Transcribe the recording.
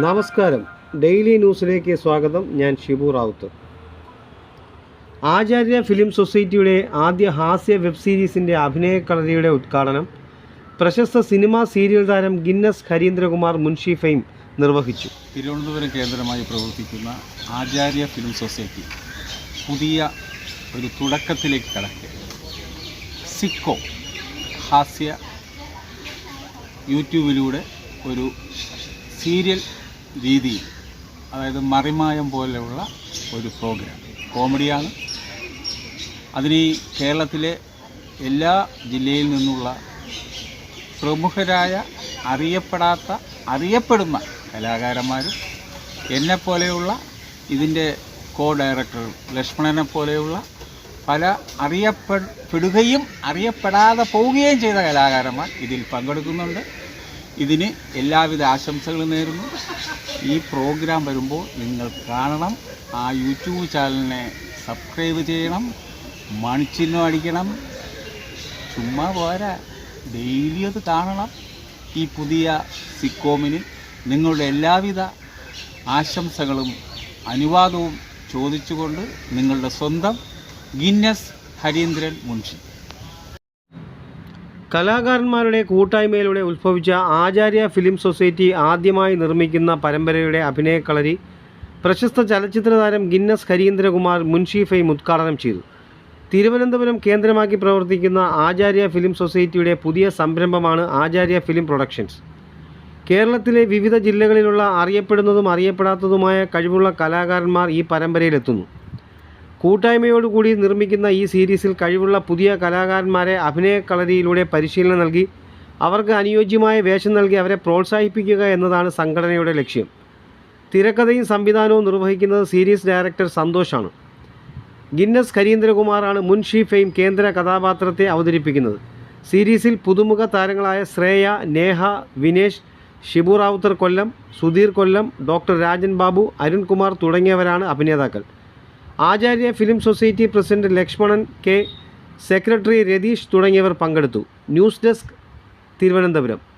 നമസ്കാരം. ഡെയിലി ന്യൂസിലേക്ക് സ്വാഗതം. ഞാൻ ഷിബു റാവുത്ത്. ആചാര്യ ഫിലിം സൊസൈറ്റിയുടെ ആദ്യ ഹാസ്യ വെബ് സീരീസിന്റെ അഭിനയ കളരിയുടെ ഉദ്ഘാടനം പ്രശസ്ത സിനിമാ സീരിയൽ താരം ഗിന്നസ് ഹരീന്ദ്രകുമാർ മുൻഷി ഫെയിം നിർവഹിച്ചു. തിരുവനന്തപുരം കേന്ദ്രമായി പ്രവർത്തിക്കുന്ന ആചാര്യ ഫിലിം സൊസൈറ്റി പുതിയ ഒരു തുടക്കത്തിലേക്ക് കടക്കുക. സിക്കോ ഹാസ്യ യൂട്യൂബിലൂടെ ഒരു സീരിയൽ രീതിയിൽ അതായത് മറിമായം പോലെയുള്ള ഒരു പ്രോഗ്രാം കോമഡിയാണ്. അതിന് കേരളത്തിലെ എല്ലാ ജില്ലയിൽ നിന്നുള്ള പ്രമുഖരായ അറിയപ്പെടാത്ത അറിയപ്പെടുന്ന കലാകാരന്മാരും എന്നെപ്പോലെയുള്ള ഇതിന്റെ കോ ഡയറക്ടറും ലക്ഷ്മണനെ പോലെയുള്ള പല അറിയപ്പെടുകയും അറിയപ്പെടാതെ പോവുകയും ചെയ്ത കലാകാരന്മാർ ഇതിൽ പങ്കെടുക്കുന്നുണ്ട്. ഇതിന് എല്ലാവിധ ആശംസകളും നേരുന്നു. ഈ പ്രോഗ്രാം വരുമ്പോൾ നിങ്ങൾ കാണണം. ആ യൂട്യൂബ് ചാനലിനെ സബ്സ്ക്രൈബ് ചെയ്യണം. മണിച്ചിഹ്നം അടിക്കണം. ചുമ്മാ പോരാ. ഡെയിലി അത് കാണണം. ഈ പുതിയ സിക്കോമിന് നിങ്ങളുടെ എല്ലാവിധ ആശംസകളും അനുവാദവും ചോദിച്ചുകൊണ്ട് നിങ്ങളുടെ സ്വന്തം ഗിന്നസ് ഹരീന്ദ്രൻ മുൻഷി. കലാകാരന്മാരുടെ കൂട്ടായ്മയിലൂടെ ഉത്ഭവിച്ച ആചാര്യ ഫിലിം സൊസൈറ്റി ആദ്യമായി നിർമ്മിക്കുന്ന പരമ്പരയുടെ അഭിനയ കളരി പ്രശസ്ത ചലച്ചിത്ര താരം ഗിന്നസ് ഹരീന്ദ്രകുമാർ മുൻഷി ഫെയിം ഉദ്ഘാടനം ചെയ്തു. തിരുവനന്തപുരം കേന്ദ്രമാക്കി പ്രവർത്തിക്കുന്ന ആചാര്യ ഫിലിം സൊസൈറ്റിയുടെ പുതിയ സംരംഭമാണ് ആചാര്യ ഫിലിം പ്രൊഡക്ഷൻസ്. കേരളത്തിലെ വിവിധ ജില്ലകളിലുള്ള അറിയപ്പെടുന്നതും അറിയപ്പെടാത്തതുമായ കഴിവുള്ള കലാകാരന്മാർ ഈ പരമ്പരയിലെത്തുന്നു. കൂട്ടായ്മയോടുകൂടി നിർമ്മിക്കുന്ന ഈ സീരീസിൽ കഴിവുള്ള പുതിയ കലാകാരന്മാരെ അഭിനയ കളരിയിലൂടെ പരിശീലനം നൽകി അവർക്ക് അനുയോജ്യമായ വേഷം നൽകി അവരെ പ്രോത്സാഹിപ്പിക്കുക എന്നതാണ് സംഘടനയുടെ ലക്ഷ്യം. തിരക്കഥയും സംവിധാനവും നിർവഹിക്കുന്നത് സീരീസ് ഡയറക്ടർ സന്തോഷാണ്. ഗിന്നസ് ഹരീന്ദ്രകുമാറാണ് മുൻഷി ഫെയിം കേന്ദ്ര കഥാപാത്രത്തെ അവതരിപ്പിക്കുന്നത്. സീരീസിൽ പുതുമുഖ താരങ്ങളായ ശ്രേയ നേഹ വിനേഷ് ഷിബു റാവുത്തർ കൊല്ലം സുധീർ കൊല്ലം ഡോക്ടർ രാജൻ ബാബു അരുൺകുമാർ തുടങ്ങിയവരാണ് അഭിനേതാക്കൾ. Acharya film society president Lakshmanan K secretary Ratheesh തുടങ്ങിയവർ പങ്കെടുത്തു. News desk Thiruvananthapuram.